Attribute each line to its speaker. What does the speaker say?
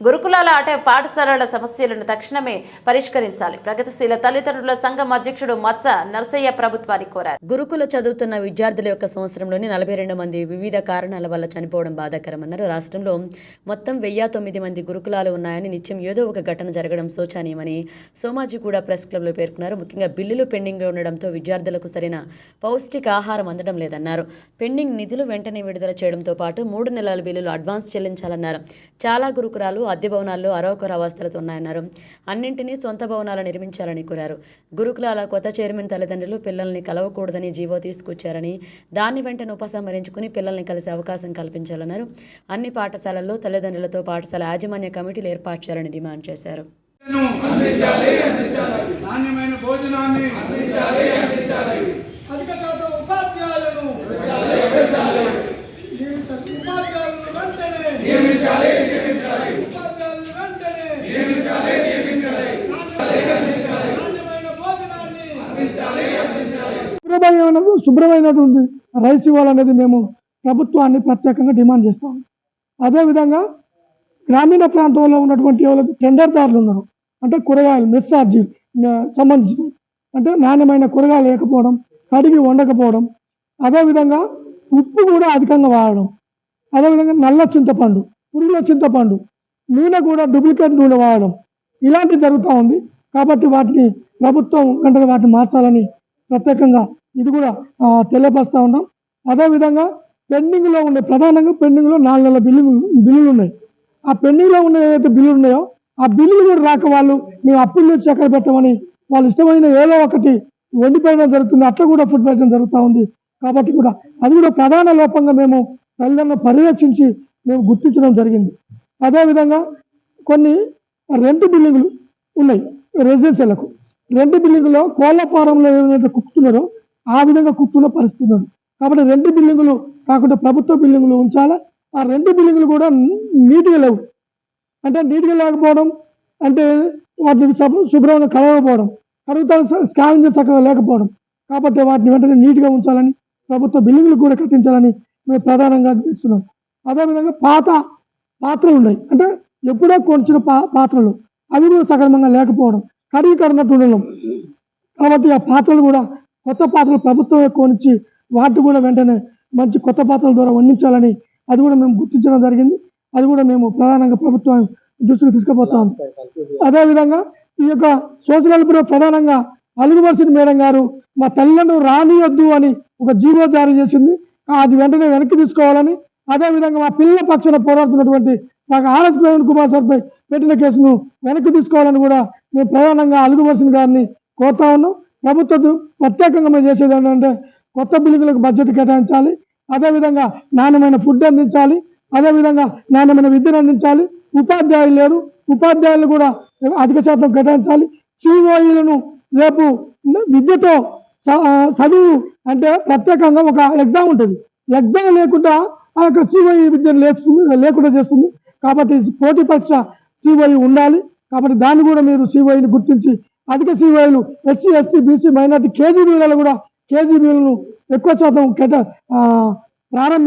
Speaker 1: గురుకులాల ఆట పాఠశాలల సమస్యలను తక్షణమే పరిష్కరించాలి. ప్రగతిశీల తల్లిదండ్రుల సంఘం అధ్యక్షుడు మత్స నర్సయ్య ప్రభుత్వాన్ని కోరారు.
Speaker 2: గురుకుల చదువుతున్న విద్యార్థుల యొక్క సంవత్సరంలోని నలభై రెండు మంది వివిధ కారణాల వల్ల చనిపోవడం బాధాకరమన్నారు. రాష్ట్రంలో మొత్తం వెయ్యి తొమ్మిది మంది గురుకులాలు ఉన్నాయని నిత్యం ఏదో ఒక ఘటన జరగడం శోచనీయమని సోమాజిగూడ ప్రెస్ క్లబ్లో పేర్కొన్నారు. ముఖ్యంగా బిల్లులు పెండింగ్లో ఉండడంతో విద్యార్థులకు సరైన పౌష్టిక ఆహారం అందడం లేదన్నారు. పెండింగ్ నిధులు వెంటనే విడుదల చేయడంతో పాటు మూడు నెలల బిల్లులు అడ్వాన్స్ చెల్లించాలన్నారు. చాలా గురుకులాలు అద్దె భవనాల్లో అరవకర అవస్థలతో ఉన్నాయన్నారు. అన్నింటినీ సొంత భవనాలు నిర్మించాలని కోరారు. గురుకులాల కొత్త చైర్మన్ తల్లిదండ్రులు పిల్లల్ని కలవకూడదని జీవో తీసుకొచ్చారని దాన్ని వెంటనే ఉపసంహరించుకుని పిల్లల్ని కలిసే అవకాశం కల్పించాలన్నారు. అన్ని పాఠశాలల్లో తల్లిదండ్రులతో పాఠశాల యాజమాన్య కమిటీలు ఏర్పాటు చేయాలని డిమాండ్ చేశారు.
Speaker 3: నాణ్యమైన భోజనాన్ని
Speaker 4: అధిక శాతం ఉపాధ్యాయులను నియమించాలి ఉపాధ్యాయులను వెంటనే ఉపాధ్యాయులను వెంటనే నాణ్యమైన భోజనాన్ని
Speaker 5: శుభ్రమైన శుభ్రమైనటువంటి రైస్ ఇవ్వాలనేది మేము ప్రభుత్వాన్ని ప్రత్యేకంగా డిమాండ్ చేస్తాం. అదేవిధంగా గ్రామీణ ప్రాంతంలో ఉన్నటువంటి ఎవరైతే టెండర్దారులు ఉన్నారు. అంటే కూరగాయలు మెస్సార్జీ సంబంధించిన అంటే నాణ్యమైన కూరగాయలు లేకపోవడం కడిగి వండకపోవడం. అదేవిధంగా ఉప్పు కూడా అధికంగా వాడడం. అదేవిధంగా నల్ల చింతపండు పురుగుల చింతపండు నూనె కూడా డూప్లికేట్ నూనె వాడడం. ఇలాంటివి జరుగుతూ ఉంది. కాబట్టి వాటిని ప్రభుత్వం వెంటనే వాటిని మార్చాలని ప్రత్యేకంగా ఇది కూడా తెలియపరుస్తూ ఉన్నాం. అదేవిధంగా పెండింగ్లో ఉండే ప్రధానంగా పెండింగ్లో నాలుగు నెలల బిల్లు బిల్లులు ఉన్నాయి ఆ పెండింగ్లో ఉన్న ఏదైతే బిల్లులు ఉన్నాయో ఆ బిల్లులు కూడా రాక వాళ్ళు మేము అప్పులు తెచ్చి ఎక్కడ పెట్టమని వాళ్ళు ఇష్టమైన ఏదో ఒకటి వండిపోయడం జరుగుతుంది. అట్లా కూడా ఫుడ్ పాయిజన్ జరుగుతూ ఉంది. కాబట్టి కూడా అది కూడా ప్రధాన లోపంగా మేము తల్లిదండ్రులను పరిరక్షించి మేము గుర్తించడం జరిగింది. అదేవిధంగా కొన్ని రెంట్ బిల్డింగ్లు ఉన్నాయి రెసిడెన్షియల్లకు. రెంట్ బిల్డింగ్లో కోళ్ళ ఫారంలో ఏదైతే కుక్కుతున్నారో ఆ విధంగా కుక్కున్న పరిస్థితి ఉంది. కాబట్టి రెండు బిల్డింగులు కాకుండా ప్రభుత్వ బిల్డింగులు ఉంచాలా? ఆ రెండు బిల్డింగులు కూడా నీట్గా లేవు. అంటే నీట్గా లేకపోవడం అంటే వాటిని శుభ్ర- శుభ్రంగా కడగకపోవడం కడుగుతాను స్కావెంజర్ చక్కగా లేకపోవడం. కాబట్టి వాటిని వెంటనే నీట్గా ఉంచాలని ప్రభుత్వ బిల్డింగులు కూడా కట్టించాలని మేము ప్రధానంగా ఇస్తున్నాం అదేవిధంగా పాత పాత్రలు ఉన్నాయి. అంటే ఎప్పుడో కొంచిన పా పాత్రలు. అవి కూడా సక్రమంగా లేకపోవడం. కడిగి కడినట్టు ఉండడం. కాబట్టి ఆ పాత్రలు కూడా కొత్త పాత్రలు ప్రభుత్వం ఎక్కువ నుంచి వాటిని కూడా వెంటనే మంచి కొత్త పాత్రల ద్వారా వండించాలని అది కూడా మేము గుర్తించడం జరిగింది. అది కూడా మేము ప్రధానంగా ప్రభుత్వం దృష్టికి తీసుకుపోతాం. అదేవిధంగా ఈ యొక్క సోషల్ హెల్ప్లో ప్రధానంగా అలుగువర్సిటీ మేడం గారు మా తల్లిదండ్రులు రానియొద్దు అని ఒక జీవో జారీ చేసింది. అది వెంటనే వెనక్కి తీసుకోవాలని అదేవిధంగా మా పిల్లల పక్షాన పోరాడుతున్నటువంటి నాకు ఆర్ఎస్ ప్రవీణ్ కుమార్ సార్పై పెట్టిన కేసును వెనక్కి తీసుకోవాలని కూడా మేము ప్రధానంగా అలుగువర్సిన్ గారిని కోరుతా ఉన్నాం. ప్రభుత్వం ప్రత్యేకంగా మనం చేసేది ఏంటంటే కొత్త బిల్లులకు బడ్జెట్ కేటాయించాలి. అదేవిధంగా నాణ్యమైన ఫుడ్ అందించాలి. అదేవిధంగా నాణ్యమైన విద్యను అందించాలి. ఉపాధ్యాయులు లేరు. ఉపాధ్యాయులు కూడా అధిక శాతం కేటాయించాలి. సిఓఈలను రేపు విద్యతో చదువు అంటే ప్రత్యేకంగా ఒక ఎగ్జామ్ ఉంటుంది. ఎగ్జామ్ లేకుండా ఆ యొక్క సిఓఈ విద్యను లేకుండా చేస్తుంది. కాబట్టి పోటీ పరీక్ష సిఓఈ ఉండాలి. కాబట్టి దాన్ని కూడా మీరు సిఓఈని గుర్తించి అధిక సిఓఈలు ఎస్సీ ఎస్టీ బీసీ మైనార్టీ కేజీబీలలో కూడా కేజీబీలను ఎక్కువ శాతం కేట ఆ,